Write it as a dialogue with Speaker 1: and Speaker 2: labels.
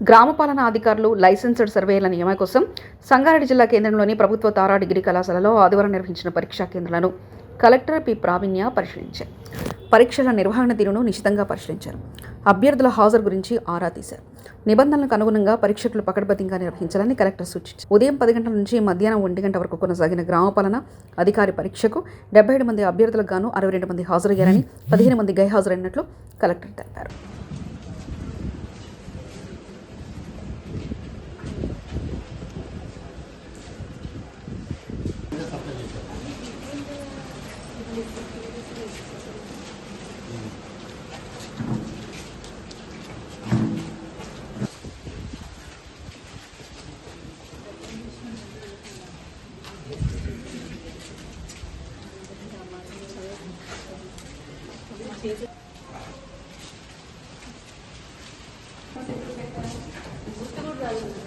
Speaker 1: గ్రామ పాలనా అధికారులు లైసెన్స్డ్ సర్వేల నియమ కోసం సంగారెడ్డి జిల్లా కేంద్రంలోని ప్రభుత్వ తారా డిగ్రీ కళాశాలలో ఆదివారం నిర్వహించిన పరీక్షా కేంద్రాలను కలెక్టర్ పి. ప్రావీణ్య పరిశీలించారు. పరీక్షల నిర్వహణ తీరును నిశితంగా పరిశీలించారు. అభ్యర్థుల హాజరు గురించి ఆరా తీశారు. నిబంధనలకు అనుగుణంగా పరీక్షకులు పకడ్బందీగా నిర్వహించాలని కలెక్టర్ సూచించారు. ఉదయం పది గంటల నుంచి మధ్యాహ్నం ఒంటి గంట వరకు కొనసాగిన గ్రామ పాలన అధికారి పరీక్షకు డెబ్బై ఏడు మంది అభ్యర్థులకు గాను అరవై రెండు మంది హాజరయ్యారని పదిహేను మంది గైహాజరైనట్లు కలెక్టర్ తెలిపారు. Gracias.